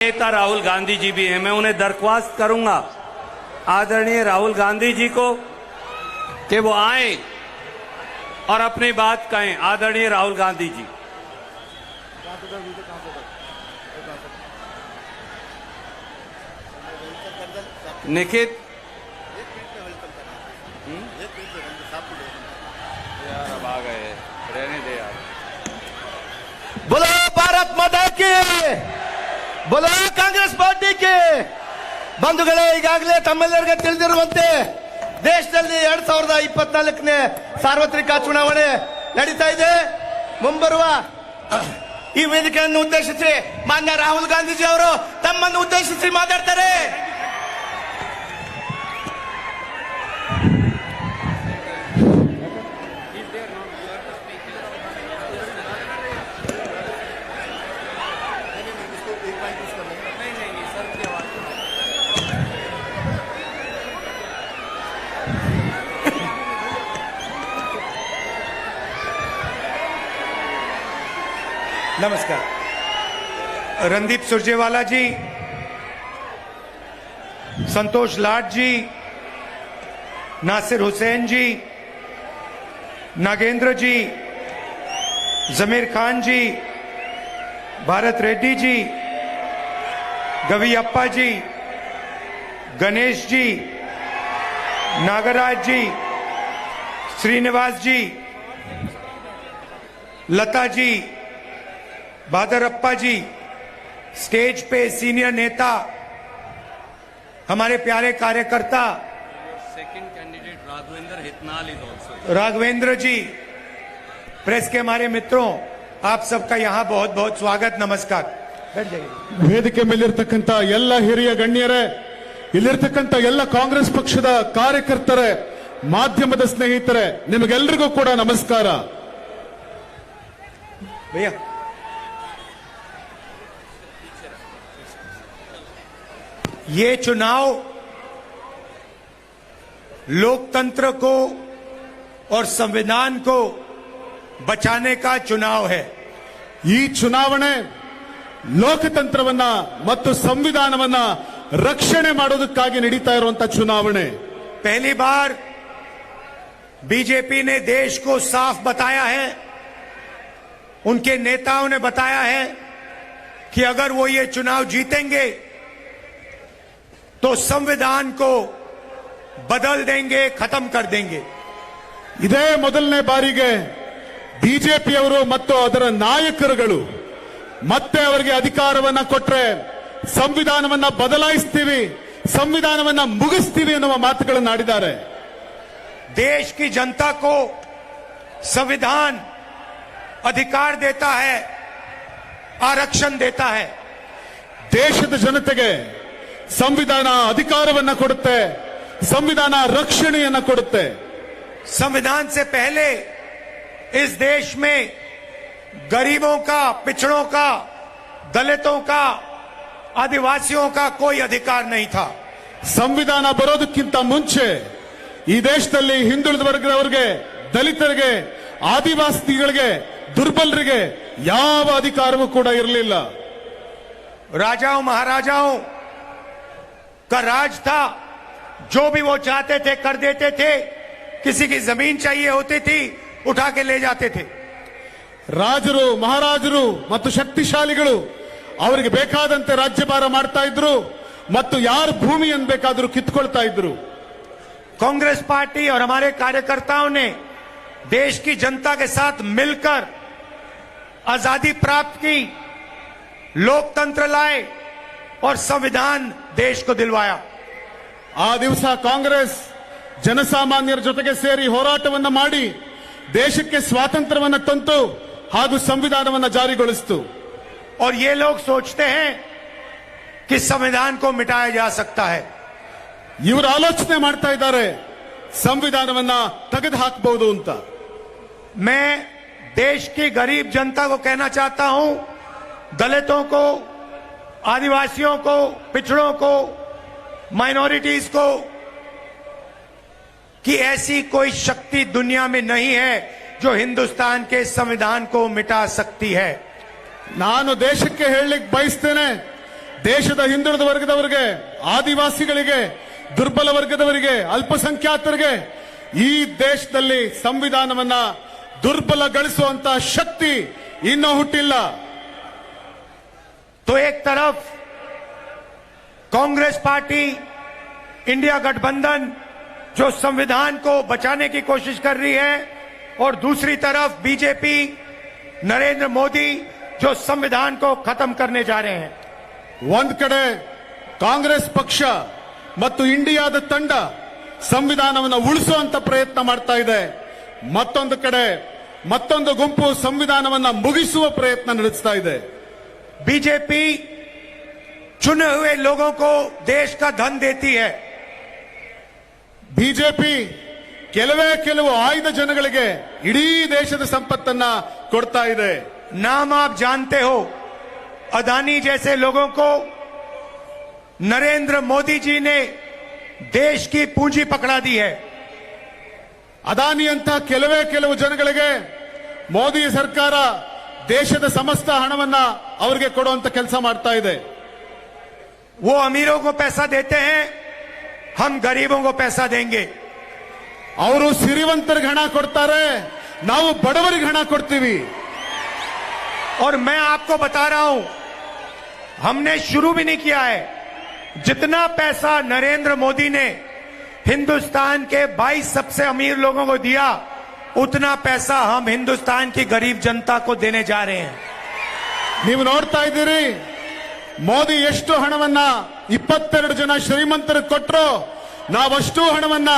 नेता राहुल गांधी जी भी हैं। मैं उन्हें दरख्वास्त करूँगा। आदरणीय राहुल गांधी जी को कि वो आए और अपनी बात कहें। आदरणीय राहुल गांधी जी। निखित? यार अब आ गए रहने दे यार बोलो, भारत मदद की। बोलो ಕಾಂಗ್ರೆಸ್ ಪಾರ್ಟಿಗೆ. ಬಂಧುಗಳೇ, ಈಗಾಗಲೇ ತಮ್ಮೆಲ್ಲರಿಗೆ ತಿಳಿದಿರುವಂತೆ ದೇಶದಲ್ಲಿ ಎರಡ್ ಸಾವಿರದ ಇಪ್ಪತ್ನಾಲ್ಕನೇ ಸಾರ್ವತ್ರಿಕ ಚುನಾವಣೆ ನಡೀತಾ ಇದೆ. ಮುಂಬರುವ ಈ ವೇದಿಕೆಯನ್ನು ಉದ್ದೇಶಿಸಿ ಮಾನ್ಯ ರಾಹುಲ್ ಗಾಂಧೀಜಿ ಅವರು ತಮ್ಮನ್ನು ಉದ್ದೇಶಿಸಿ ಮಾತಾಡ್ತಾರೆ. नमस्कार। रणदीप सुरजेवाला जी, संतोष लाट जी, नासिर हुसैन जी, नागेंद्र जी, जमीर खान जी, भारत रेड्डी जी, गवी अप्पा जी, गणेश जी, नागराज जी, श्रीनिवास जी, लता जी भादरप्पा जी स्टेज पे सीनियर नेता हमारे प्यारे कार्यकर्ता second candidate Raghavendra Hitnal is also Raghavendra ji press के हमारे मित्रों आप सबका यहाँ बहुत बहुत स्वागत नमस्कार बैठ जाइए ವೇದಿಕೆ ಮೇಲಿರ್ತಕ್ಕಂಥ ಎಲ್ಲ ಹಿರಿಯ ಗಣ್ಯರೇ ಇಲ್ಲಿರ್ತಕ್ಕಂಥ ಎಲ್ಲ ಕಾಂಗ್ರೆಸ್ ಪಕ್ಷದ ಕಾರ್ಯಕರ್ತರೇ ಮಾಧ್ಯಮದ ಸ್ನೇಹಿತರೆ ನಿಮಗೆಲ್ಲರಿಗೂ ಕೂಡ ನಮಸ್ಕಾರ ये चुनाव लोकतंत्र को और संविधान को बचाने का चुनाव है ಈ ಚುನಾವಣೆ ಲೋಕತಂತ್ರವನ್ನ ಮತ್ತು ಸಂವಿಧಾನವನ್ನ ರಕ್ಷಣೆ ಮಾಡೋದಕ್ಕಾಗಿ ನಡೀತಾ ಇರುವಂತ ಚುನಾವಣೆ पहली बार बीजेपी ने देश को साफ बताया है उनके नेताओं ने बताया है कि अगर वो ये चुनाव जीतेंगे तो संविधान को बदल देंगे खत्म कर देंगे ಇದೇ ಮೊದಲನೇ ಬಾರಿಗೆ ಬಿಜೆಪಿಯವರು ಮತ್ತು ಅದರ ನಾಯಕರುಗಳು ಮತ್ತೆ ಅವರಿಗೆ ಅಧಿಕಾರವನ್ನ ಕೊಟ್ರೆ ಸಂವಿಧಾನವನ್ನ ಬದಲಾಯಿಸ್ತೀವಿ ಸಂವಿಧಾನವನ್ನ ಮುಗಿಸ್ತೀವಿ ಎನ್ನುವ ಮಾತುಗಳನ್ನು ಆಡಿದ್ದಾರೆ देश की जनता को संविधान अधिकार देता है आरक्षण देता है ದೇಶದ ಜನತೆಗೆ ಸಂವಿಧಾನ ಅಧಿಕಾರವನ್ನ ಕೊಡುತ್ತೆ ಸಂವಿಧಾನ ರಕ್ಷಣೆಯನ್ನ ಕೊಡುತ್ತೆ संविधान से पहले इस देश में गरीबों का पिछड़ों का दलितों का आदिवासियों का कोई अधिकार नहीं था ಸಂವಿಧಾನ ಬರೋದಕ್ಕಿಂತ ಮುಂಚೆ ಈ ದೇಶದಲ್ಲಿ ಹಿಂದುಳಿದ ವರ್ಗದವರಿಗೆ ದಲಿತರಿಗೆ ಆದಿವಾಸಿಗಳಿಗೆ ದುರ್ಬಲರಿಗೆ ಯಾವ ಅಧಿಕಾರವೂ ಕೂಡ ಇರಲಿಲ್ಲ राजाओं महाराजाओं का राज था जो भी वो चाहते थे कर देते थे किसी की जमीन चाहिए होती थी उठा के ले जाते थे ರಾಜರು ಮಹಾರಾಜರು ಮತ್ತು ಶಕ್ತಿಶಾಲಿಗಳು ಅವರಿಗೆ ಬೇಕಾದಂತೆ ರಾಜ್ಯಭಾರ ಮಾಡ್ತಾ ಇದ್ರು ಮತ್ತು ಯಾರು ಭೂಮಿಯನ್ನು ಬೇಕಾದರೂ ಕಿತ್ಕೊಳ್ತಾ ಇದ್ರು कांग्रेस पार्टी और हमारे कार्यकर्ताओं ने देश की जनता के साथ मिलकर आजादी प्राप्त की लोकतंत्र लाए और संविधान देश को दिलवाया ಆ ದಿವಸ ಕಾಂಗ್ರೆಸ್ ಜನಸಾಮಾನ್ಯರ ಜೊತೆಗೆ ಸೇರಿ ಹೋರಾಟವನ್ನ ಮಾಡಿ ದೇಶಕ್ಕೆ ಸ್ವಾತಂತ್ರ್ಯವನ್ನ ತಂತು ಹಾಗೂ ಸಂವಿಧಾನವನ್ನ ಜಾರಿಗೊಳಿಸಿತು और ये लोग सोचते हैं कि संविधान को मिटाया जा सकता है ಇವರು ಆಲೋಚನೆ ಮಾಡ್ತಾ ಇದ್ದಾರೆ ಸಂವಿಧಾನವನ್ನ ತೆಗೆದು ಹಾಕಬಹುದು ಅಂತ मैं देश की गरीब जनता को कहना चाहता हूं दलितों को आदिवासियों को पिछड़ों को माइनॉरिटीज को कि ऐसी कोई शक्ति दुनिया में नहीं है जो हिंदुस्तान के संविधान को मिटा सकती है ನಾನು ದೇಶಕ್ಕೆ ಹೇಳಲಿಕ್ಕೆ ಬಯಸ್ತೇನೆ ದೇಶದ ಹಿಂದುಳಿದ ವರ್ಗದವರಿಗೆ ಆದಿವಾಸಿಗಳಿಗೆ ದುರ್ಬಲ ವರ್ಗದವರಿಗೆ ಅಲ್ಪಸಂಖ್ಯಾತರಿಗೆ ಈ ದೇಶದಲ್ಲಿ ಸಂವಿಧಾನವನ್ನ ದುರ್ಬಲಗೊಳಿಸುವಂತ ಶಕ್ತಿ ಇನ್ನೂ ಹುಟ್ಟಿಲ್ಲ तो एक तरफ कांग्रेस पार्टी इंडिया गठबंधन जो संविधान को बचाने की कोशिश कर रही है और दूसरी तरफ बीजेपी नरेंद्र मोदी जो संविधान को खत्म करने जा रहे हैं ಒಂದ್ ಕಡೆ ಕಾಂಗ್ರೆಸ್ ಪಕ್ಷ ಮತ್ತು ಇಂಡಿಯಾದ ತಂಡ ಸಂವಿಧಾನವನ್ನು ಉಳಿಸುವಂತ ಪ್ರಯತ್ನ ಮಾಡ್ತಾ ಇದೆ ಮತ್ತೊಂದು ಕಡೆ ಮತ್ತೊಂದು ಗುಂಪು ಸಂವಿಧಾನವನ್ನ ಮುಗಿಸುವ ಪ್ರಯತ್ನ ನಡೆಸ್ತಾ ಇದೆ बीजेपी चुने हुए लोगों को देश का धन देती है ಬಿಜೆಪಿ ಕೆಲವೇ ಕೆಲವು ಆಯ್ದ ಜನಗಳಿಗೆ ಇಡೀ ದೇಶದ ಸಂಪತ್ತನ್ನ ಕೊಡ್ತಾ ಇದೆ नाम आप जानते हो अदानी जैसे लोगों को नरेंद्र मोदी जी ने देश की पूंजी पकड़ा दी है ಅದಾನಿ ಅಂತ ಕೆಲವೇ ಕೆಲವು ಜನಗಳಿಗೆ ಮೋದಿ ಸರ್ಕಾರ ದೇಶದ ಸಮಸ್ತ ಹಣವನ್ನ ಅವರಿಗೆ ಕೊಡುವಂತ ಕೆಲಸ ಮಾಡ್ತಾ ಇದೆ वो अमीरों को पैसा देते हैं हम गरीबों को पैसा देंगे ಅವರು ಸಿರಿವಂತರಿಗೆ ಹಣ ಕೊಡ್ತಾರೆ ನಾವು ಬಡವರಿಗೆ ಹಣ ಕೊಡ್ತೀವಿ और मैं आपको बता रहा हूं हमने शुरू भी नहीं किया है जितना पैसा नरेंद्र मोदी ने हिंदुस्तान के 22 सबसे अमीर लोगों को दिया उतना पैसा हम हिंदुस्तान की गरीब जनता को देने जा रहे हैं ನೀವು ನೋಡ್ತಾ ಇದ್ದೀರಿ ಮೋದಿ ಎಷ್ಟು ಹಣವನ್ನ ಇಪ್ಪತ್ತೆರಡು ಜನ ಶ್ರೀಮಂತರಿಗೆ ಕೊಟ್ಟರು ನಾವಷ್ಟು ಹಣವನ್ನ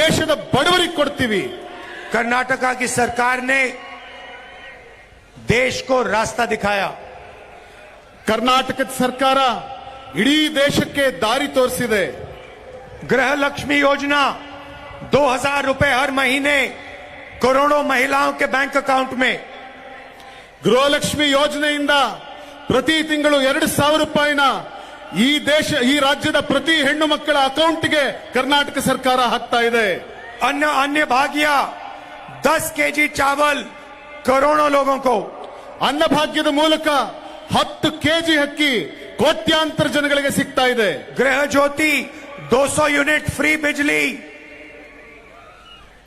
ದೇಶದ ಬಡವರಿಗೆ ಕೊಡ್ತೀವಿ कर्नाटका की सरकार ने देश को रास्ता दिखाया ಕರ್ನಾಟಕದ ಸರ್ಕಾರ ಇಡೀ ದೇಶಕ್ಕೆ ದಾರಿ ತೋರಿಸಿದೆ गृह लक्ष्मी योजना 2000 रुपए हर महीने करोड़ों महिलाओं के बैंक अकाउंट में ಗೃಹಲಕ್ಷ್ಮಿ ಯೋಜನೆಯಿಂದ ಪ್ರತಿ ತಿಂಗಳು ಎರಡು ಸಾವಿರ ರೂಪಾಯಿನ ಈ ದೇಶ ಈ ರಾಜ್ಯದ ಪ್ರತಿ ಹೆಣ್ಣು ಮಕ್ಕಳ ಅಕೌಂಟ್ಗೆ ಕರ್ನಾಟಕ ಸರ್ಕಾರ ಹಾಕ್ತಾ ಇದೆ. ಅನ್ನ ಅನ್ನ ಭಾಗ್ಯ ದಸ್ ಕೆಜಿ ಚಾವಲ್ ಕರೋಣ ಲೋಗೋ ಅನ್ನಭಾಗ್ಯದ ಮೂಲಕ ಹತ್ತು ಕೆಜಿ ಹಕ್ಕಿ ಕೋಟ್ಯಾಂತರ ಜನಗಳಿಗೆ ಸಿಗ್ತಾ ಇದೆ. ಗೃಹ ಜ್ಯೋತಿ ದೋಸೋ ಯೂನಿಟ್ ಫ್ರೀ ಬಿಜ್ಲಿ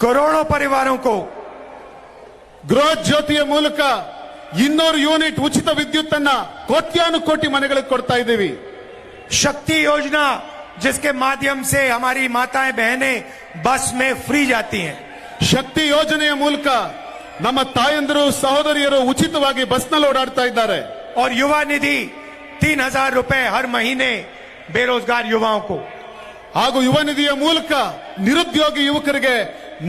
ಕರೋಣ ಪರಿವಾರಕ್ಕೂ. ಗೃಹ ಜ್ಯೋತಿಯ ಮೂಲಕ ಇನ್ನೂರು ಯೂನಿಟ್ ಉಚಿತ ವಿದ್ಯುತ್ ಅನ್ನ ಕೋಟ್ಯಾನು ಕೋಟಿ ಮನೆಗಳಿಗೆ ಕೊಡ್ತಾ ಇದ್ದೀವಿ शक्ति योजना जिसके माध्यम से हमारी माताएं बहनें बस में फ्री जाती हैं ಶಕ್ತಿ ಯೋಜನೆಯ ಮೂಲಕ ನಮ್ಮ ತಾಯಂದಿರು ಸಹೋದರಿಯರು ಉಚಿತವಾಗಿ ಬಸ್ನಲ್ಲಿ ಓಡಾಡ್ತಾ ಇದ್ದಾರೆ और युवा निधि तीन हजार रुपए हर महीने बेरोजगार युवाओं को ಹಾಗೂ ಯುವ ನಿಧಿಯ ಮೂಲಕ ನಿರುದ್ಯೋಗಿ ಯುವಕರಿಗೆ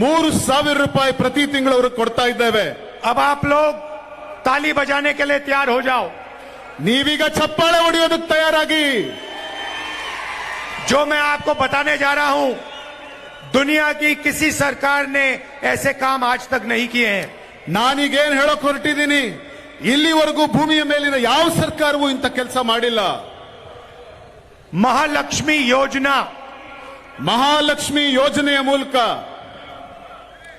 ಮೂರು ಸಾವಿರ ರೂಪಾಯಿ ಪ್ರತಿ ತಿಂಗಳು ಅವರು ಕೊಡ್ತಾ ಇದ್ದೇವೆ अब आप लोग ताली बजाने के लिए तैयार हो जाओ ನೀವೀಗ ಚಪ್ಪಾಳೆ ಹೊಡೆಯೋದಕ್ಕೆ ತಯಾರಾಗಿ जो मैं आपको बताने जा रहा हूं दुनिया की किसी सरकार ने ऐसे काम आज तक नहीं किए हैं ನಾನೀಗೇನ್ ಹೇಳಕ್ ಹೊರಟಿದ್ದೀನಿ ಇಲ್ಲಿವರೆಗೂ ಭೂಮಿಯ ಮೇಲಿನ ಯಾವ ಸರ್ಕಾರವೂ ಇಂಥ ಕೆಲಸ ಮಾಡಿಲ್ಲ महालक्ष्मी योजना ಮಹಾಲಕ್ಷ್ಮಿ ಯೋಜನೆಯ ಮೂಲಕ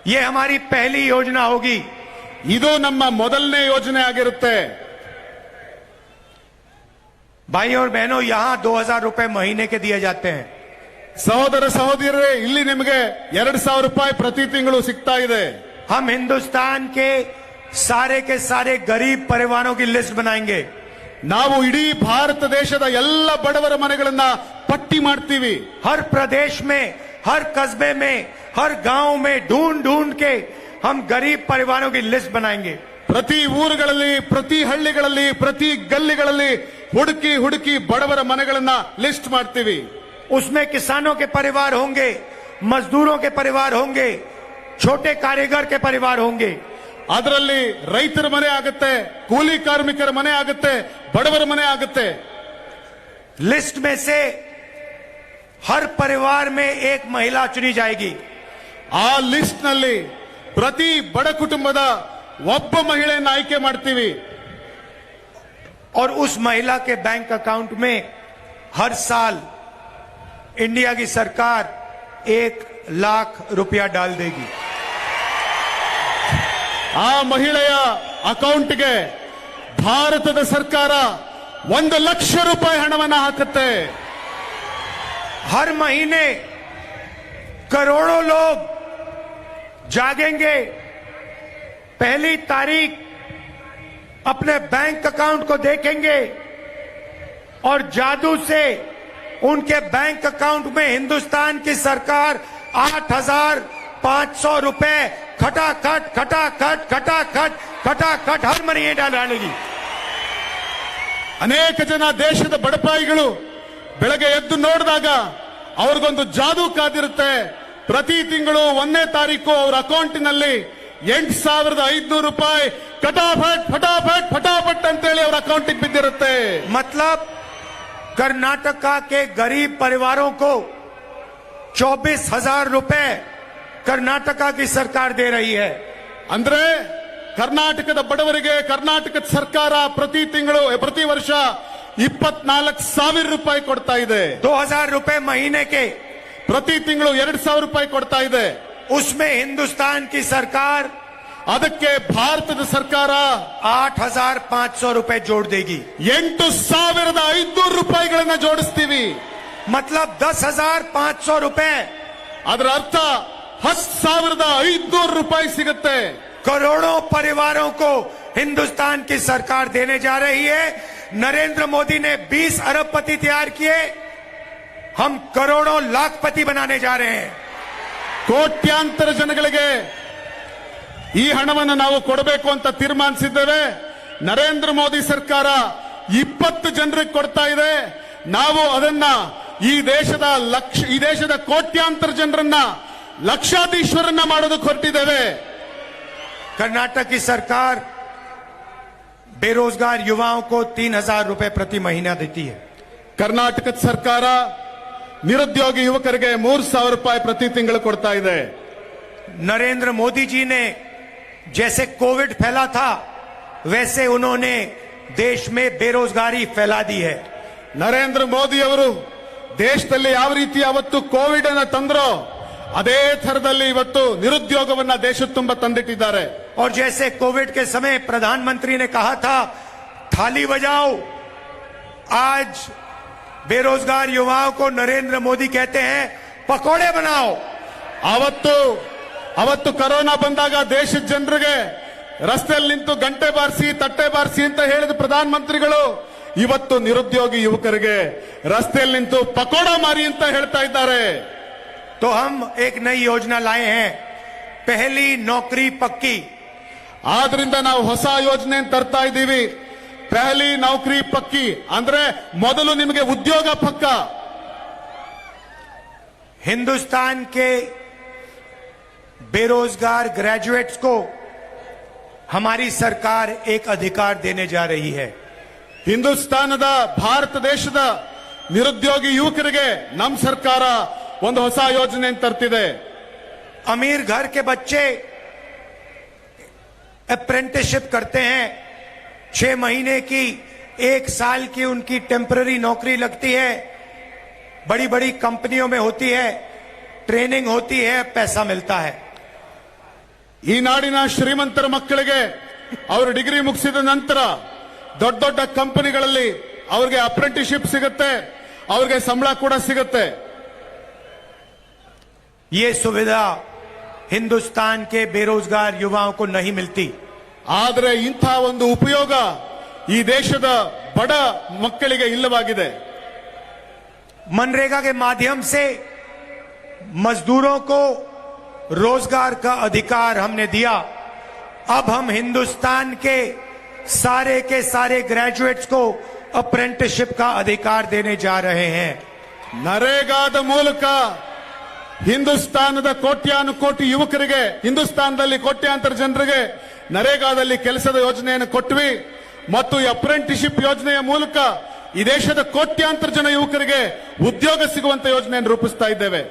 ये हमारी पहली योजना होगी ಇದು ನಮ್ಮ ಮೊದಲನೇ ಯೋಜನೆ ಆಗಿರುತ್ತೆ. ಭಾಯಿ ಅವ್ರ ಯಾ ದೋ ಹಜಾರ್ ರೂಪಾಯಿ ಮಹಿನೆಗೆ ದಿಯ ಜಾತೆ ಸಹೋದರ ಸಹೋದರರೇ ಇಲ್ಲಿ ನಿಮಗೆ ಎರಡು ಸಾವಿರ ರೂಪಾಯಿ ಪ್ರತಿ ತಿಂಗಳು ಸಿಗ್ತಾ ಇದೆ. ಹಮ್ ಹಿಂದೂಸ್ತಾನ್ ಕೆ ಸಾರೆ ಕೆ ಸಾರೆ ಗರೀಬ್ ಪರಿವಾರೋ ಲಿಸ್ಟ್ ಬನಾಯಂಗೆ ನಾವು ಇಡೀ ಭಾರತ ದೇಶದ ಎಲ್ಲ ಬಡವರ ಮನೆಗಳನ್ನ ಪಟ್ಟಿ ಮಾಡ್ತೀವಿ. ಹರ್ ಪ್ರದೇಶ ಮೇ ಹರ್ ಕಸ್ಬೆ ಮೇ ಹರ್ ಗಾಂವ್ ಮೇ ಢೂಂಡ್ ಢೂಂಡ್ ಕೆ हम गरीब परिवारों की लिस्ट बनाएंगे ಪ್ರತಿ ಊರುಗಳಲ್ಲಿ ಪ್ರತಿ ಹಳ್ಳಿಗಳಲ್ಲಿ ಪ್ರತಿ ಗಲ್ಲಿಗಳಲ್ಲಿ ಹುಡುಕಿ ಹುಡುಕಿ ಬಡವರ ಮನೆಗಳನ್ನ ಲಿಸ್ಟ್ ಮಾಡ್ತೀವಿ उसमें किसानों के परिवार होंगे मजदूरों के परिवार होंगे छोटे कारीगर के परिवार होंगे ಅದರಲ್ಲಿ ರೈತರ ಮನೆ ಆಗುತ್ತೆ ಕೂಲಿ ಕಾರ್ಮಿಕರ ಮನೆ ಆಗುತ್ತೆ ಬಡವರ ಮನೆ ಆಗುತ್ತೆ लिस्ट में से हर परिवार में एक महिला चुनी जाएगी ಆ ಲಿಸ್ಟ್ ನಲ್ಲಿ ಪ್ರತಿ ಬಡ ಕುಟುಂಬದ ಒಬ್ಬ ಮಹಿಳೆಯನ್ನ ಆಯ್ಕೆ ಮಾಡ್ತೀವಿ और उस महिला के बैंक अकाउंट में हर साल इंडिया की सरकार एक लाख रुपया डाल देगी ಆ ಮಹಿಳೆಯ ಅಕೌಂಟ್ಗೆ ಭಾರತದ ಸರ್ಕಾರ ಒಂದು ಲಕ್ಷ ರೂಪಾಯಿ ಹಣವನ್ನ ಹಾಕುತ್ತೆ हर महीने करोड़ों लोग जागेंगे पहली तारीख अपने बैंक अकाउंट को देखेंगे और जादू से उनके बैंक अकाउंट में हिंदुस्तान की सरकार आठ हजार पांच सौ रुपए खटाखट खटाखट खटाखट खटाखट हर महीने डालेगी ಅನೇಕ ಜನ ದೇಶದ ಬಡಪಾಯಿಗಳು ಬೆಳಗ್ಗೆ ಎದ್ದು ನೋಡಿದಾಗ ಅವ್ರಿಗೊಂದು ಜಾದೂ ಕಾದಿರುತ್ತೆ ಪ್ರತಿ ತಿಂಗಳು ಒಂದನೇ ತಾರೀಕು ಅವ್ರ ಅಕೌಂಟಿನಲ್ಲಿ ಎಂಟು ಸಾವಿರದ ಐದ್ನೂರು ರೂಪಾಯಿ ಫಟಾಫಟ್ ಫಟಾಫಟ್ ಫಟಾಫಟ್ ಅಂತೇಳಿ ಅವ್ರ ಅಕೌಂಟಿಗೆ ಬಿದ್ದಿರುತ್ತೆ मतलब कर्नाटका के गरीब परिवारों को चौबीस हजार रुपए कर्नाटका की सरकार दे रही है ಅಂದ್ರೆ ಕರ್ನಾಟಕದ ಬಡವರಿಗೆ ಕರ್ನಾಟಕದ ಸರ್ಕಾರ ಪ್ರತಿ ತಿಂಗಳು ಪ್ರತಿ ವರ್ಷ ಇಪ್ಪತ್ನಾಲ್ಕು ಸಾವಿರ ರೂಪಾಯಿ ಕೊಡ್ತಾ ಇದೆ दो हजार रुपए महीने के ಪ್ರತಿ ತಿಂಗಳು ಎರಡ್ ಸಾವಿರ ರೂಪಾಯಿ ಕೊಡ್ತಾ ಇದೆ उसमें हिंदुस्तान की सरकार ಅದಕ್ಕೆ ಭಾರತದ ಸರ್ಕಾರ आठ हजार पांच सौ रुपए जोड़ देगी ಎಂಟು ಸಾವಿರದ ಐದ್ನೂರು ರೂಪಾಯಿಗಳನ್ನ ಜೋಡಿಸ್ತೀವಿ मतलब दस हजार पांच सौ रुपए ಅದರ ಅರ್ಥ ಹತ್ತು ಸಾವಿರದ ಐದ್ನೂರು ರೂಪಾಯಿ ಸಿಗುತ್ತೆ करोड़ों परिवारों को हिंदुस्तान की सरकार देने जा रही है नरेंद्र मोदी ने 20 अरबपति तैयार किए हम करोड़ों लाखपति बनाने जा रहे हैं ಕೋಟ್ಯಾಂತರ ಜನಗಳಿಗೆ ಈ ಹಣವನ್ನು ನಾವು ಕೊಡಬೇಕು ಅಂತ ತೀರ್ಮಾನಿಸಿದ್ದೇವೆ ನರೇಂದ್ರ ಮೋದಿ ಸರ್ಕಾರ ಇಪ್ಪತ್ತು ಜನರಿಗೆ ಕೊಡ್ತಾ ಇದೆ ನಾವು ಅದನ್ನ ಈ ದೇಶದ ಲಕ್ಷ ಈ ದೇಶದ ಕೋಟ್ಯಾಂತರ ಜನರನ್ನ ಲಕ್ಷಾಧೀಶ್ವರನ್ನ ಮಾಡೋದಕ್ಕೆ ಹೊರಟಿದ್ದೇವೆ कर्नाटक की सरकार बेरोजगार युवाओं को तीन हजार रुपए प्रति महीना देती है ಕರ್ನಾಟಕದ ಸರ್ಕಾರ ನಿರುದ್ಯೋಗಿ ಯುವಕರಿಗೆ ಮೂರ್ ಸಾವಿರ ರೂಪಾಯಿ ಪ್ರತಿ ತಿಂಗಳು ಕೊಡ್ತಾ ಇದೆ नरेंद्र मोदी जी ने जैसे कोविड फैला था वैसे उन्होंने देश में बेरोजगारी फैला दी है ನರೇಂದ್ರ ಮೋದಿ ಅವರು ದೇಶದಲ್ಲಿ ಯಾವ ರೀತಿ ಅವತ್ತು ಕೋವಿಡ್ ಅನ್ನ ತಂದ್ರೋ ಅದೇ ಥರದಲ್ಲಿ ಇವತ್ತು ನಿರುದ್ಯೋಗವನ್ನ ದೇಶದ ತುಂಬ ತಂದಿಟ್ಟಿದ್ದಾರೆ और जैसे कोविड के समय प्रधानमंत्री ने कहा था थाली बजाओ आज बेरोजगार युवाओं को नरेंद्र मोदी कहते हैं पकोड़े बनाओ ಅವತ್ತು ಅವತ್ತು ಕರೋನಾ ಬಂದಾಗ ದೇಶದ ಜನರಿಗೆ ರಸ್ತೆಯಲ್ಲಿ ನಿಂತು ಗಂಟೆ ಬಾರಿಸಿ ತಟ್ಟೆ ಬಾರಿಸಿ ಅಂತ ಹೇಳಿದ ಪ್ರಧಾನಮಂತ್ರಿಗಳು ಇವತ್ತು ನಿರುದ್ಯೋಗಿ ಯುವಕರಿಗೆ ರಸ್ತೆಯಲ್ಲಿ ನಿಂತು ಪಕೋಡ ಮಾರಿ ಅಂತ ಹೇಳ್ತಾ ಇದ್ದಾರೆ तो हम एक नई योजना लाए हैं पहली नौकरी पक्की ಆದ್ರಿಂದ ನಾವು ಹೊಸ ಯೋಜನೆ ತರ್ತಾ ಇದ್ದೀವಿ ಪೆಹಲಿ ನೌಕರಿ ಪಕ್ಕಿ ಅಂದ್ರೆ ಮೊದಲು ನಿಮಗೆ ಉದ್ಯೋಗ ಪಕ್ಕ हिंदुस्तान के बेरोजगार ग्रेजुएट्स को हमारी सरकार एक अधिकार देने जा रही है ಹಿಂದೂಸ್ತಾನದ ಭಾರತ ದೇಶದ ನಿರುದ್ಯೋಗಿ ಯುವಕರಿಗೆ ನಮ್ಮ ಸರ್ಕಾರ ಒಂದು ಹೊಸ ಯೋಜನೆ ತರ್ತಿದೆ अमीर घर के बच्चे अप्रेंटिसशिप करते हैं छह महीने की एक साल की उनकी टेम्पररी नौकरी लगती है बड़ी बड़ी कंपनियों में होती है ट्रेनिंग होती है पैसा मिलता है ಈ ನಾಡಿನ ಶ್ರೀಮಂತರ ಮಕ್ಕಳಿಗೆ ಅವರು ಡಿಗ್ರಿ ಮುಗಿಸಿದ ನಂತರ ದೊಡ್ಡ ದೊಡ್ಡ ಕಂಪನಿಗಳಲ್ಲಿ ಅವ್ರಿಗೆ ಅಪ್ರೆಂಟಿಸ್ಶಿಪ್ ಸಿಗುತ್ತೆ ಅವ್ರಿಗೆ ಸಂಬಳ ಕೂಡ ಸಿಗುತ್ತೆ ये सुविधा हिंदुस्तान के बेरोजगार युवाओं को नहीं मिलती ಆದರೆ ಇಂಥ ಒಂದು ಉಪಯೋಗ ಈ ದೇಶದ ಬಡ ಮಕ್ಕಳಿಗೆ ಇಲ್ಲವಾಗಿದೆ मनरेगा के माध्यम से मजदूरों को रोजगार का अधिकार हमने दिया अब हम हिंदुस्तान के सारे के सारे ग्रेजुएट्स को अप्रेंटिसशिप का अधिकार देने जा रहे हैं ನರೇಗಾದ ಮೂಲಕ ಹಿಂದೂಸ್ತಾನದ ಕೋಟ್ಯಾನು ಕೋಟಿ ಯುವಕರಿಗೆ ಹಿಂದೂಸ್ತಾನದಲ್ಲಿ ಕೋಟ್ಯಾಂತರ ಜನರಿಗೆ ನರೇಗಾದಲ್ಲಿ ಕೆಲಸದ ಯೋಜನೆಯನ್ನು ಕೊಟ್ವಿ ಮತ್ತು ಈ ಅಪ್ರೆಂಟಿಸ್ಶಿಪ್ ಯೋಜನೆಯ ಮೂಲಕ ಈ ದೇಶದ ಕೋಟ್ಯಾಂತರ ಜನ ಯುವಕರಿಗೆ ಉದ್ಯೋಗ ಸಿಗುವಂತ ಯೋಜನೆಯನ್ನು ರೂಪಿಸ್ತಾ ಇದ್ದೇವೆ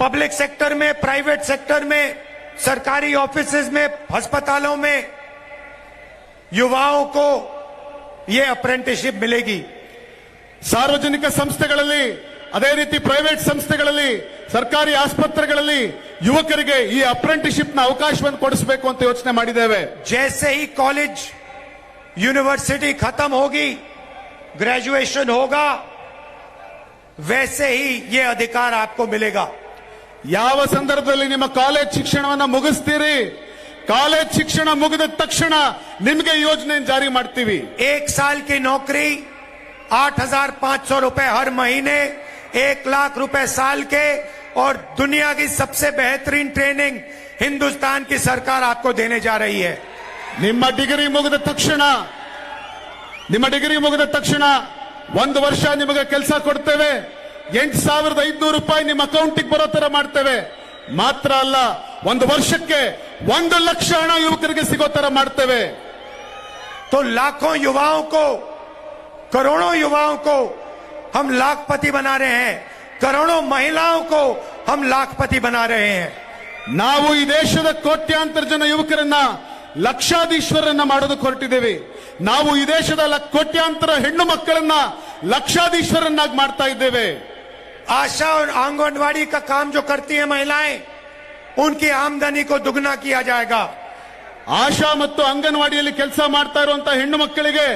पब्लिक सेक्टर में प्राइवेट सेक्टर में सरकारी ऑफिसेज में अस्पतालों में युवाओं को ये अप्रेंटिसशिप मिलेगी ಸಾರ್ವಜನಿಕ ಸಂಸ್ಥೆಗಳಲ್ಲಿ ಅದೇ ರೀತಿ ಪ್ರೈವೇಟ್ ಸಂಸ್ಥೆಗಳಲ್ಲಿ ಸರ್ಕಾರಿ ಆಸ್ಪತ್ರೆಗಳಲ್ಲಿ ಯುವಕರಿಗೆ ಈ ಅಪ್ರೆಂಟಿಸ್ಶಿಪ್ ನ ಅವಕಾಶವನ್ನು ಕೊಡಿಸಬೇಕು ಅಂತ ಯೋಚನೆ ಮಾಡಿದ್ದೇವೆ जैसे ही कॉलेज यूनिवर्सिटी खत्म होगी ग्रेजुएशन होगा वैसे ही ये अधिकार आपको मिलेगा ಯಾವ ಸಂದರ್ಭದಲ್ಲಿ ನಿಮ್ಮ ಕಾಲೇಜ್ ಶಿಕ್ಷಣವನ್ನ ಮುಗಿಸ್ತೀರಿ ಕಾಲೇಜ್ ಶಿಕ್ಷಣ ಮುಗಿದ ತಕ್ಷಣ ನಿಮ್ಗೆ ಈ ಯೋಜನೆ ಜಾರಿ ಮಾಡ್ತೀವಿ एक साल की नौकरी आठ हजार पांच सौ रुपए हर महीने एक लाख रुपए साल के और दुनिया की सबसे बेहतरीन ट्रेनिंग हिंदुस्तान की सरकार आपको देने जा रही है ನಿಮ್ಮ ಡಿಗ್ರಿ ಮುಗಿದ ತಕ್ಷಣ ನಿಮ್ಮ ಡಿಗ್ರಿ ಮುಗಿದ ತಕ್ಷಣ ಒಂದು ವರ್ಷ ನಿಮಗೆ ಕೆಲಸ ಕೊಡ್ತೇವೆ ಎಂಟು ಸಾವಿರದ ಐದ್ನೂರು ರೂಪಾಯಿ ನಿಮ್ಮ ಅಕೌಂಟಿಗೆ ಬರೋ ತರ ಮಾಡ್ತೇವೆ ಮಾತ್ರ ಅಲ್ಲ ಒಂದು ವರ್ಷಕ್ಕೆ ಒಂದು ಲಕ್ಷ ಹಣ ಯುವಕರಿಗೆ ಸಿಗೋ ತರ ಮಾಡ್ತೇವೆ तो लाखों युवाओं को करोड़ों युवाओं को हम लाखपति बना रहे हैं करोड़ों महिलाओं को हम लाखपति बना रहे हैं ನಾವು ಈ ದೇಶದ ಕೋಟ್ಯಾಂತರ ಜನ ಯುವಕರನ್ನ ಲಕ್ಷಾಧೀಶ್ವರನ್ನ ಮಾಡೋದಕ್ಕೆ ಹೊರಟಿದ್ದೇವೆ ನಾವು ಈ ದೇಶದ ಲ- ಕೋಟ್ಯಾಂತರ ಹೆಣ್ಣು ಮಕ್ಕಳನ್ನ ಲಕ್ಷಾಧೀಶ್ವರನ್ನಾಗಿ ಮಾಡ್ತಾ ಇದ್ದೇವೆ आशा और आंगनवाड़ी का काम जो करती हैं महिलाएं उनकी आमदनी को दुगना किया जाएगा ಆಶಾ ಮತ್ತು ಅಂಗನವಾಡಿಯಲ್ಲಿ ಕೆಲಸ ಮಾಡ್ತಾ ಇರುವಂತ ಹೆಣ್ಣು ಮಕ್ಕಳಿಗೆ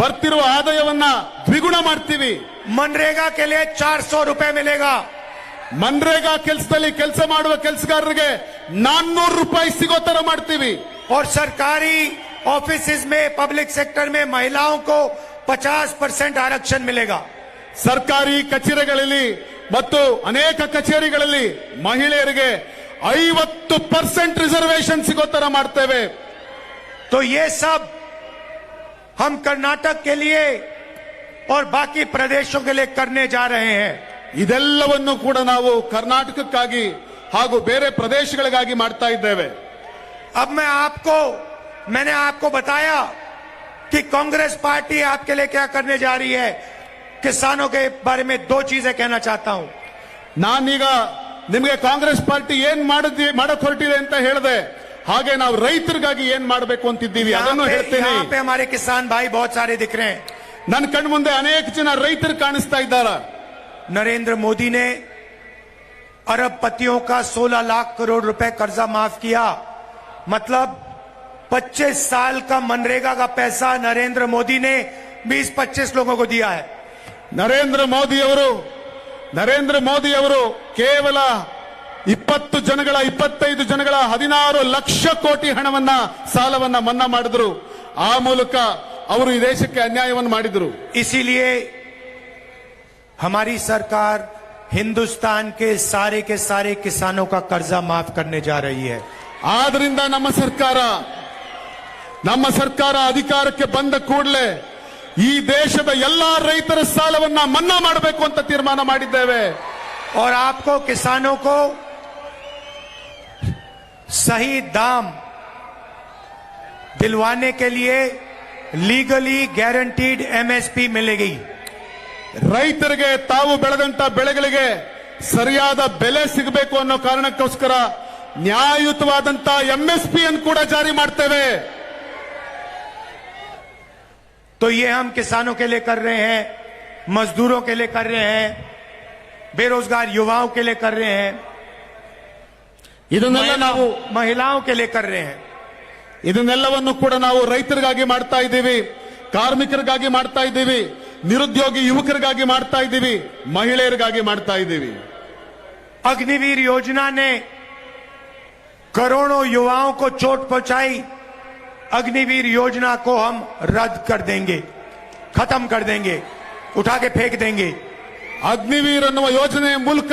ಬರ್ತಿರುವ ಆದಾಯವನ್ನ ದ್ವಿಗುಣ ಮಾಡ್ತೀವಿ मनरेगा के लिए चार सौ रुपए मिलेगा ಮನ್ರೇಗಾ ಕೆಲಸದಲ್ಲಿ ಕೆಲಸ ಮಾಡುವ ಕೆಲಸಗಾರರಿಗೆ ನಾನ್ನೂರು ರೂಪಾಯಿ ಸಿಗೋ ತರ ಮಾಡ್ತೀವಿ और सरकारी ऑफिस में पब्लिक सेक्टर में महिलाओं को 50 परसेंट आरक्षण मिलेगा ಸರ್ಕಾರಿ ಕಚೇರಿಗಳಲ್ಲಿ ಮತ್ತು ಅನೇಕ ಕಚೇರಿಗಳಲ್ಲಿ ಮಹಿಳೆಯರಿಗೆ ಐವತ್ತು ಪರ್ಸೆಂಟ್ ರಿಸರ್ವೇಶನ್ ಸಿಗೋ ತರ ಮಾಡ್ತೇವೆ तो ये सब हम कर्नाटक के लिए और बाकी प्रदेशों के लिए करने जा रहे हैं ಇದೆಲ್ಲವನ್ನು ಕೂಡ ನಾವು ಕರ್ನಾಟಕಕ್ಕಾಗಿ ಹಾಗೂ ಬೇರೆ ಪ್ರದೇಶಗಳಿಗಾಗಿ ಮಾಡ್ತಾ ಇದ್ದೇವೆ अब मैं आपको मैंने आपको बताया कि कांग्रेस पार्टी आपके लिए क्या करने जा रही है किसानों के बारे में दो चीजें कहना चाहता हूं ನಾನೀಗ ನಿಮಗೆ ಕಾಂಗ್ರೆಸ್ ಪಾರ್ಟಿ ಏನ್ ಮಾಡಿದ್ವಿ ಮಾಡಕ್ ಹೊರಟಿದೆ ಅಂತ ಹೇಳಿದೆ ಹಾಗೆ ನಾವು ರೈತರಿಗಾಗಿ ಏನ್ ಮಾಡಬೇಕು ಅಂತಿದ್ದೀವಿ यहाँ ಅದನ್ನು पे, ಹೇಳ್ತೇನೆ यहाँ पे हमारे किसान भाई बहुत सारे दिख रहे हैं ನನ್ನ ಕಣ್ ಮುಂದೆ ಅನೇಕ ಜನ ರೈತರು ಕಾಣಿಸ್ತಾ ಇದ್ದಾರ नरेंद्र मोदी ने अरबपतियों का 16 लाख करोड़ रुपए कर्जा माफ किया मतलब 25 साल का मनरेगा का पैसा नरेंद्र मोदी ने 20-25 लोगों को दिया है ನರೇಂದ್ರ ಮೋದಿ ಅವರು ನರೇಂದ್ರ ಮೋದಿ ಅವರು ಕೇವಲ ಇಪ್ಪತ್ತು ಜನಗಳ ಇಪ್ಪತ್ತೈದು ಜನಗಳ ಹದಿನಾರು ಲಕ್ಷ ಕೋಟಿ ಹಣವನ್ನ ಸಾಲವನ್ನ ಮನ್ನಾ ಮಾಡಿದ್ರು ಆ ಮೂಲಕ ಅವರು ಈ ದೇಶಕ್ಕೆ ಅನ್ಯಾಯವನ್ನು ಮಾಡಿದ್ರು इसीलिए हमारी सरकार हिंदुस्तान के सारे के सारे किसानों का कर्जा माफ करने जा रही है ಆದ್ರಿಂದ ನಮ್ಮ ಸರ್ಕಾರ ನಮ್ಮ ಸರ್ಕಾರ ಅಧಿಕಾರಕ್ಕೆ ಬಂದ ಕೂಡಲೇ ಈ ದೇಶದ ಎಲ್ಲಾ ರೈತರ ಸಾಲವನ್ನ ಮನ್ನಾ ಮಾಡಬೇಕು ಅಂತ ತೀರ್ಮಾನ ಮಾಡಿದ್ದೇವೆ और आपको किसानों को सही दाम दिलवाने के लिए लीगली गारंटीड एमएसपी मिलेगी ರೈತರಿಗೆ ತಾವು ಬೆಳೆದಂತ ಬೆಳೆಗಳಿಗೆ ಸರಿಯಾದ ಬೆಲೆ ಸಿಗಬೇಕು ಅನ್ನೋ ಕಾರಣಕ್ಕೋಸ್ಕರ ನ್ಯಾಯಯುತವಾದಂತ ಎಂಎಸ್ಪಿ ಅನ್ನು ಕೂಡ ಜಾರಿ ಮಾಡ್ತೇವೆ तो ये हम किसानों के लिए कर रहे हैं मजदूरों के लिए कर रहे हैं बेरोजगार युवाओं के लिए कर रहे हैं ಇದನ್ನೆಲ್ಲ ನಾವು महिलाओं महिलाओं के लिए कर रहे हैं ಇದನ್ನೆಲ್ಲವನ್ನು ಕೂಡ ನಾವು ರೈತರಿಗಾಗಿ ಮಾಡ್ತಾ ಇದ್ದೀವಿ ಕಾರ್ಮಿಕರಿಗಾಗಿ ಮಾಡ್ತಾ ಇದ್ದೀವಿ ನಿರುದ್ಯೋಗಿ ಯುವಕರಿಗಾಗಿ ಮಾಡ್ತಾ ಇದ್ದೀವಿ ಮಹಿಳೆಯರಿಗಾಗಿ ಮಾಡ್ತಾ ಇದ್ದೀವಿ अग्निवीर योजना ने करोड़ों युवाओं को चोट पहुंचाई अग्निवीर योजना को हम रद्द कर देंगे खत्म कर देंगे उठा के फेंक देंगे ಅಗ್ನಿವೀರ್ ಅನ್ನುವ ಯೋಜನೆಯ ಮೂಲಕ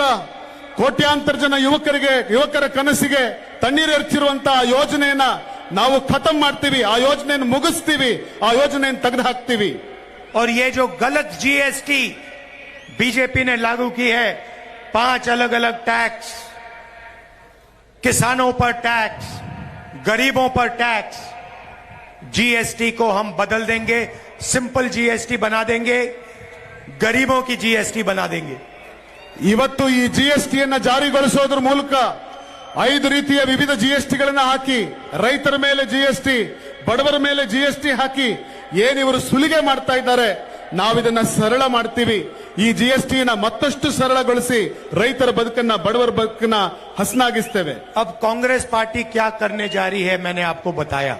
ಕೋಟ್ಯಾಂತರ ಜನ ಯುವಕರಿಗೆ ಯುವಕರ ಕನಸಿಗೆ ತಣ್ಣೀರೆರ್ಚಿರುವಂತಹ ಯೋಜನೆಯನ್ನ ನಾವು ಖತಮ್ ಮಾಡ್ತೀವಿ ಆ ಯೋಜನೆಯನ್ನು ಮುಗಿಸ್ತೀವಿ ಆ ಯೋಜನೆಯನ್ನು ತೆಗೆದು ಹಾಕ್ತೀವಿ और ये जो गलत जीएसटी बीजेपी ने लागू की है पांच अलग अलग टैक्स किसानों पर टैक्स गरीबों पर टैक्स जीएसटी को हम बदल देंगे सिंपल जीएसटी बना देंगे गरीबों की जीएसटी बना देंगे ಇವತ್ತು ಈ ಜಿಎಸ್ಟಿಯನ್ನ ಜಾರಿಗೊಳಿಸೋದ್ರ ಮೂಲಕ ಐದು ರೀತಿಯ ವಿವಿಧ ಜಿಎಸ್ಟಿಗಳನ್ನ ಹಾಕಿ ರೈತರ ಮೇಲೆ ಜಿಎಸ್ಟಿ ಬಡವರ ಮೇಲೆ ಜಿಎಸ್ಟಿ ಹಾಕಿ ಏನಿವರು ಸುಲಿಗೆ ಮಾಡ್ತಾ ಇದ್ದಾರೆ ನಾವಿದನ್ನ ಸರಳ ಮಾಡ್ತೀವಿ ಈ ಜಿಎಸ್ಟಿಯನ್ನ ಮತ್ತಷ್ಟು ಸರಳಗೊಳಿಸಿ ರೈತರ ಬದುಕನ್ನ ಬಡವರ ಬದುಕನ್ನ ಹಸನಾಗಿಸ್ತೇವೆ अब कांग्रेस पार्टी क्या करने जा रही है मैंने आपको बताया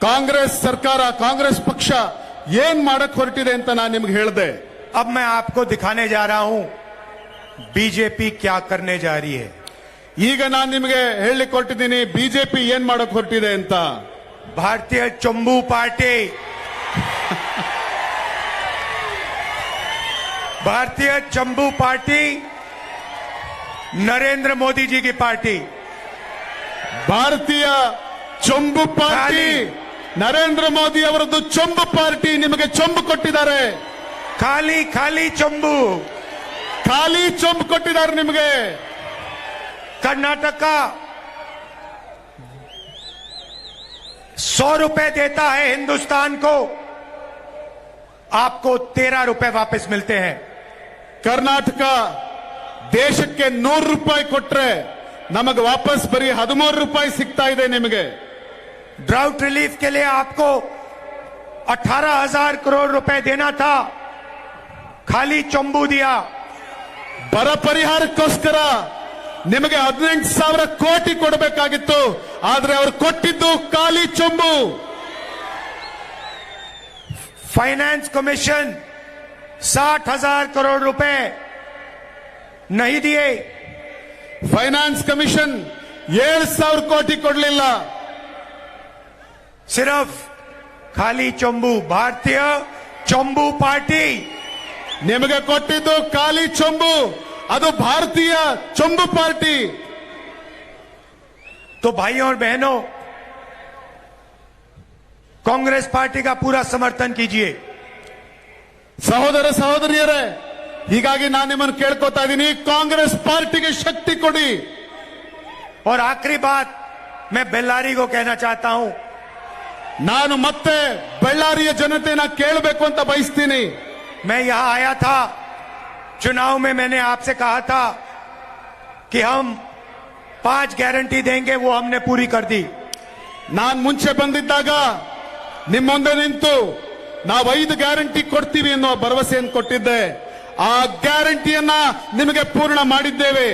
ಕಾಂಗ್ರೆಸ್ ಸರ್ಕಾರ ಕಾಂಗ್ರೆಸ್ ಪಕ್ಷ ಏನ್ ಮಾಡಕ್ ಹೊರಟಿದೆ ಅಂತ ನಾನು ನಿಮ್ಗೆ ಹೇಳ್ದೆ अब मैं आपको दिखाने जा रहा हूं बीजेपी क्या करने जा रही है ಈಗ ನಾನು ನಿಮಗೆ ಹೇಳಲಿಕ್ಕೆ ಹೊರಟಿದ್ದೀನಿ ಬಿಜೆಪಿ ಏನ್ ಮಾಡಕ್ ಹೊರಟಿದೆ ಅಂತ भारतीय चंबू पार्टी भारतीय चंबू पार्टी नरेंद्र मोदी जी की पार्टी ಭಾರತೀಯ ಚೊಂಬು ಪಾರ್ಟಿ ನರೇಂದ್ರ ಮೋದಿ ಅವರದ್ದು ಚೊಂಬು ಪಾರ್ಟಿ ನಿಮಗೆ ಚೊಂಬು ಕೊಟ್ಟಿದ್ದಾರೆ खाली खाली चंबू ಖಾಲಿ ಚೊಂಬು ಕೊಟ್ಟಿದ್ದಾರೆ ನಿಮಗೆ कर्नाटक का सौ रुपए देता है हिंदुस्तान को आपको तेरह रुपए वापस मिलते हैं ಕರ್ನಾಟಕ ದೇಶಕ್ಕೆ ನೂರು ರೂಪಾಯಿ ಕೊಟ್ರೆ ನಮಗೆ ವಾಪಸ್ ಬರೀ ಹದಿಮೂರು ರೂಪಾಯಿ ಸಿಗ್ತಾ ಇದೆ ನಿಮಗೆ ड्राउट रिलीफ के लिए आपको अठारह हजार करोड़ रुपए देना था खाली चंबू दिया ಬರ ಪರಿಹಾರಕ್ಕೋಸ್ಕರ ನಿಮಗೆ ಹದಿನೆಂಟು ಸಾವಿರ ಕೋಟಿ ಕೊಡಬೇಕಾಗಿತ್ತು ಆದ್ರೆ ಅವ್ರು ಕೊಟ್ಟಿದ್ದು ಖಾಲಿ ಚೊಂಬು फाइनेंस कमीशन साठ हजार करोड़ रुपए नहीं दिए ಫೈನಾನ್ಸ್ ಕಮಿಷನ್ ಏಳು ಸಾವಿರ ಕೋಟಿ ಕೊಡಲಿಲ್ಲ सिर्फ खाली चंबू भारतीय चंबू पार्टी ನಿಮಗೆ ಕೊಟ್ಟಿದ್ದು ಖಾಲಿ ಚೊಂಬು ಅದು ಭಾರತೀಯ ಚೊಂಬು ಪಾರ್ಟಿ तो भाइयों और बहनों कांग्रेस पार्टी का पूरा समर्थन कीजिए ಸಹೋದರ ಸಹೋದರಿಯರೇ ಹೀಗಾಗಿ ನಾನು ನಿಮ್ಮನ್ನು ಕೇಳ್ಕೊತಾ ಇದ್ದೀನಿ ಕಾಂಗ್ರೆಸ್ ಪಾರ್ಟಿಗೆ ಶಕ್ತಿ ಕೊಡಿ और आखिरी बात मैं बेल्लारी को कहना चाहता हूं ನಾನು ಮತ್ತೆ ಬಳ್ಳಾರಿಯ ಜನತೆನ ಕೇಳಬೇಕು ಅಂತ ಬಯಸ್ತೀನಿ मैं यहां आया था चुनाव में मैंने आपसे कहा था कि हम पांच गारंटी देंगे वो हमने पूरी कर दी ನಾನ್ ಮುಂಚೆ ಬಂದಿದ್ದಾಗ ನಿಮ್ಮ ಮುಂದೆ ನಿಂತು ನಾವು ಐದು ಗ್ಯಾರಂಟಿ ಕೊಡ್ತೀವಿ ಅನ್ನೋ ಭರವಸೆಯನ್ನು ಕೊಟ್ಟಿದ್ದೆ ಆ ಗ್ಯಾರಂಟಿಯನ್ನ ನಿಮಗೆ ಪೂರ್ಣ ಮಾಡಿದ್ದೇವೆ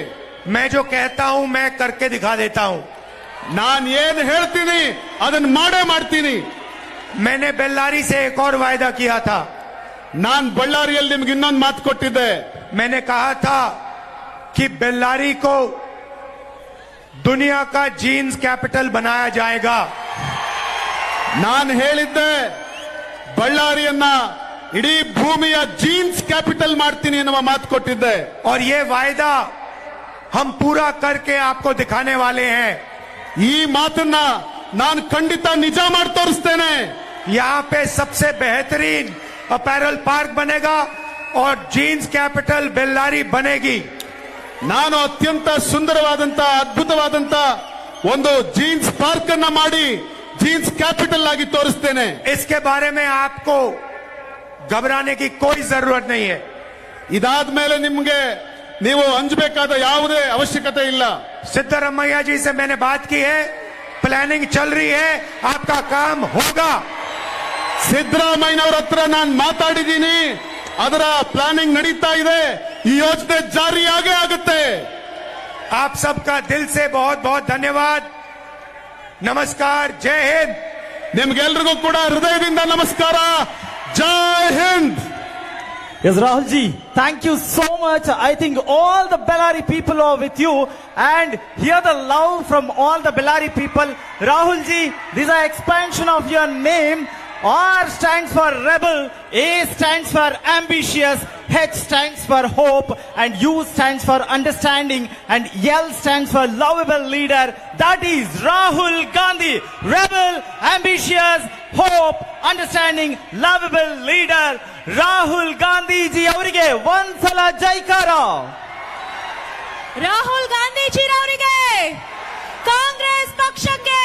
मैं जो कहता हूं मैं करके दिखा देता हूं ನಾನ್ ಏನ್ ಹೇಳ್ತೀನಿ ಅದನ್ನ ಮಾಡೇ ಮಾಡ್ತೀನಿ मैंने बेल्लारी से एक और वायदा किया था ನಾನ್ ಬಳ್ಳಾರಿಯಲ್ಲಿ ನಿಮ್ಗೆ ಇನ್ನೊಂದು ಮಾತು ಕೊಟ್ಟಿದ್ದೆ मैंने कहा था कि बेल्लारी को दुनिया का जीन्स कैपिटल बनाया जाएगा ನಾನು ಹೇಳಿದ್ದೆ ಬಳ್ಳಾರಿಯನ್ನ ಇಡೀ ಭೂಮಿಯ ಜೀನ್ಸ್ ಕ್ಯಾಪಿಟಲ್ ಮಾಡ್ತೀನಿ ಎನ್ನುವ ಮಾತು ಕೊಟ್ಟಿದ್ದೆ और ये वायदा हम पूरा करके आपको दिखाने वाले हैं ಈ ಮಾತನ್ನ ನಾನು ಖಂಡಿತ ನಿಜ ಮಾಡಿ ತೋರಿಸ್ತೇನೆ यहाँ पे सबसे बेहतरीन अपैरल पार्क बनेगा और जीन्स कैपिटल बेल्लारी बनेगी ನಾನು ಅತ್ಯಂತ ಸುಂದರವಾದಂತ ಅದ್ಭುತವಾದಂತ ಒಂದು ಜೀನ್ಸ್ ಪಾರ್ಕ್ ಅನ್ನ ಮಾಡಿ ಜೀನ್ಸ್ ಕ್ಯಾಪಿಟಲ್ ಆಗಿ ತೋರಿಸ್ತೇನೆ इसके बारे में आपको घबराने की कोई जरूरत नहीं है ಇದಾದ್ಮೇಲೆ ನಿಮ್ಗೆ ನೀವು ಅಂಜಬೇಕಾದ ಯಾವುದೇ ಅವಶ್ಯಕತೆ ಇಲ್ಲ सिद्धरमैया जी से मैंने बात की है प्लानिंग चल रही है आपका काम होगा ಸಿದ್ದರಾಮಯ್ಯನವ್ರ ಹತ್ರ ನಾನು ಮಾತಾಡಿದ್ದೀನಿ ಅದರ ಪ್ಲಾನಿಂಗ್ ನಡೀತಾ ಇದೆ ಈ ಯೋಜನೆ ಜಾರಿಯಾಗೇ ಆಗುತ್ತೆ आप सबका दिल से बहुत बहुत धन्यवाद नमस्कार जय हिंद ನಿಮ್ಗೆಲ್ರಿಗೂ ಕೂಡ ಹೃದಯದಿಂದ ನಮಸ್ಕಾರ ಜೈ Hind Yes, Rahul ji, thank you so much. I think all the Bellary people are with you and hear the love from all the Bellary people. Rahul ji, this is an expansion of your name. R stands for rebel, A stands for ambitious, H stands for hope, and U stands for understanding, and L stands for lovable leader. That is Rahul Gandhi, rebel, ambitious, hope, understanding, lovable leader. Rahul Gandhiji ಅವರಿಗೆ ಒಂದ್ಸಲ ಜೈಕಾರ ರಾಹುಲ್ ಗಾಂಧೀಜಿರವರಿಗೆ ಕಾಂಗ್ರೆಸ್ ಪಕ್ಷಕ್ಕೆ